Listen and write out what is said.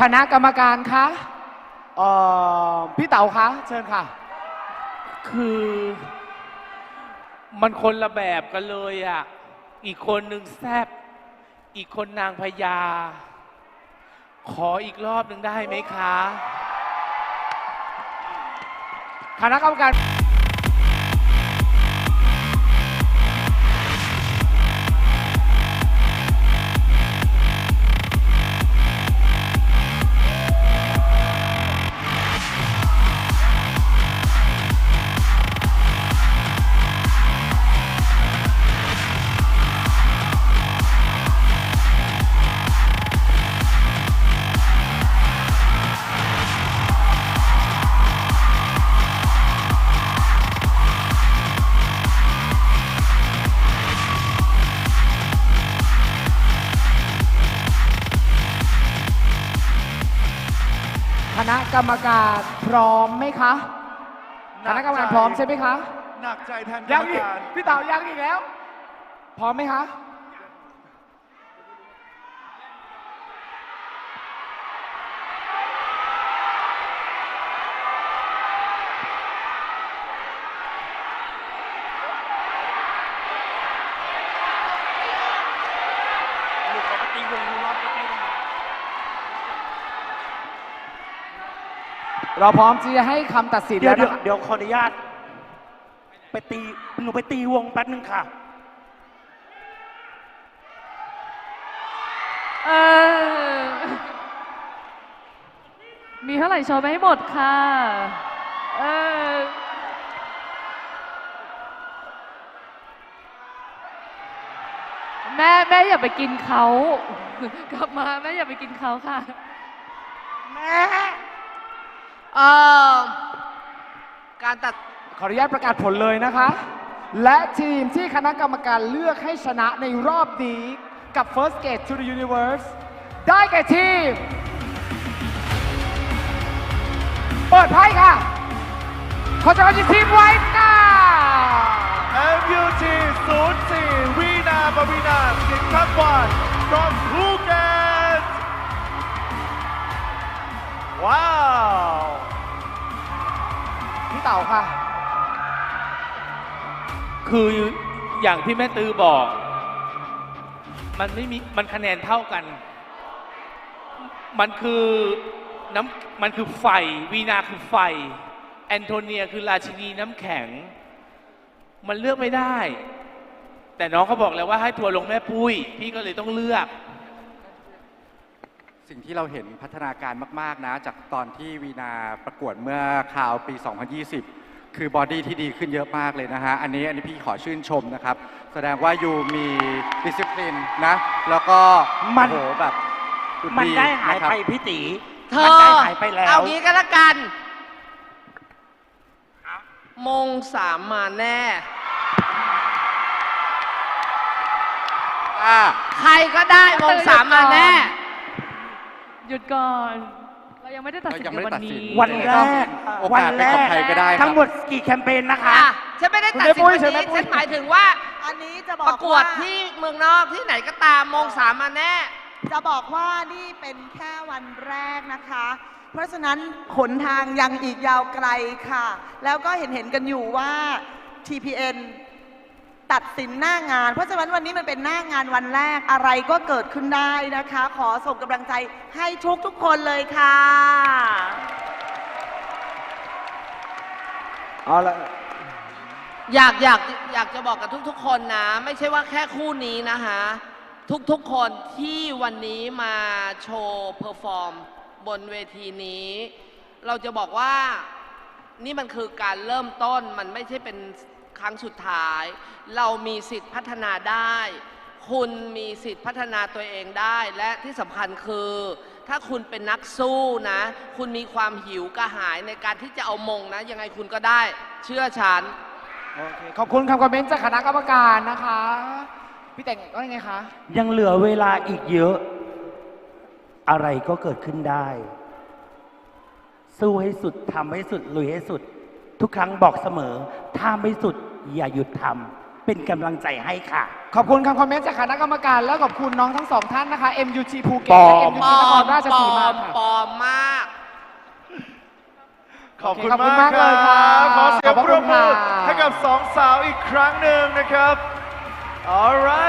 คณะกรรมการคะเอ่อพี่เต๋าคะ เชิญค่ะ คือมันคนละแบบกันเลยอะ อีกคนหนึ่งแซบอีกคนนางพญา ขออีกรอบหนึ่งได้ไหมคะ คณะกรรมการ ณะกรรมการพร้อมไหมคะคณะกรรมการพร้อมใช่ไหมคะ หนักใจแทนกรยัรงมอีกการพี่เต๋ายังอีกแล้ว พร้อมไหมคะ เราพร้อมที่จะให้คำตัดสินเดี๋ยแล้ววเดี๋ยวนะคะเดี๋ยวขออนุญาต ไปตีหนูไปตีวงแป๊บนึงค่ะ เออ มีเท่าไหร่โชว์ไปให้หมดค่ะ เออ แม่แม่อย่าไปกินเขา กลับมาแม่อย่าไปกินเขาค่ะ แม่ เอ่อการตัด ขออนุญาตประกาศผลเลยนะคะ และทีมที่คณะกรรมการเลือกให้ชนะในรอบนี้กับ First Gate to the Universe ได้แก่ทีม เปิดไพ่ค่ะ ขอเชิญทีมไว้ค่ะ MUT 04วีนาปวีนาสิงห์ทักวัน from Phuket ว้าวพี่ เต่าค่ะ คืออย่างที่แม่ตือบอก มันไม่มีมันคะแนนเท่ากัน มันคือน้ำมันคือไฟ วีนาคือไฟ แอนโทเนียคือราชินีน้ำแข็ง มันเลือกไม่ได้ แต่น้องเขาบอกแล้วว่าให้ทัวร์ลงแม่ปุ้ย พี่ก็เลยต้องเลือก สิ่งที่เราเห็นพัฒนาการมากๆนะ จากตอนที่วีนาประกวดเมื่อคราวปี 2020 คือบอดี้ที่ดีขึ้นเยอะมากเลยนะฮะ อันนี้อันนี้พี่ขอชื่นชมนะครับ แสดงว่ายูมีดิส i พลินนะ แล้วก็มันโอ้โหแบบคุณมันได้หายนะครับไปพี่ตีเธมันอได้หายไปแล้ว เอางี้ก็แล้วกัน มงสามมาแน่ อ่า ใครก็ได้มงสามมาแน่ หยุดก่อน เรายังไม่ได้ตัดสินเรายังไม่ในได้วันตัดสิน นี้วันแรกโอกาสวันเป็นของใครก็ได้ครับ ทั้งหมดกี่แคมเปญนะคะ อะฉันไม่ได้ตัดสินคุณแม่ปุ้ยวันเชิญแม่นี้ปุ้ย ฉันหมายถึงว่าอันนี้จะบอปกระกวดาที่เมืองนอกที่ไหนก็ตามมงสามมาแน่ จะบอกว่านี่เป็นแค่วันแรกนะคะ เพราะฉะนั้นหนทางยังอีกยาวไกลค่ะ แล้วก็เห็นเห็นๆกันอยู่ว่า TPN ตัดสินหน้างาน เพราะฉะนั้นวันนี้มันเป็นหน้างานวันแรกอะไรก็เกิดขึ้นได้นะคะ ขอส่งกำลังใจให้ทุกทุกๆคนเลยค่ะเอาละอยากอยากอยากจะบอกกับทุกๆ คนนะ ไม่ใช่ว่าแค่คู่นี้นะคะ ทุกๆ คนที่วันนี้มาโชว์เพอร์ฟอร์มบนเวทีนี้ เราจะบอกว่านี่มันคือการเริ่มต้นมันไม่ใช่เป็น ครั้งสุดท้าย เรามีสิทธิ์พัฒนาได้ คุณมีสิทธิ์พัฒนาตัวเองได้ และที่สำคัญคือ ถ้าคุณเป็นนักสู้นะ คุณมีความหิวกระหายในการที่จะเอามงนะ ยังไงคุณก็ได้ เชื่อฉัน โอเคขอบคุณคำคอมเมนต์จากคณะกรรมการนะคะ พี่แต่งว่ายังไงคะยังเหลือเวลาอีกเยอะ อะไรก็เกิดขึ้นได้ สู้ให้สุดทำให้สุดลุยให้สุด ทุกครั้งบอกเสมอ ถ้าไม่สุด อย่าหยุดทเป็นกำลังใจให้ค่ะ ขอบคุณคำคอมเมนต์จากคณะกรรมการ และขอบคุณน้องทั้งสองท่านนะคะ MUT ภูเก็ปตลและอม MUT ปลอนครมราชปลสีอมามค่ะปลอมมาก ขอบคุณโอเคขอบคุณมากมากเลยคค่ะรับขอเสียงขอบปพระรคุบณมือค่ะ ให้กับสองสาวอีกครั้งหนึ่งนะครับ alright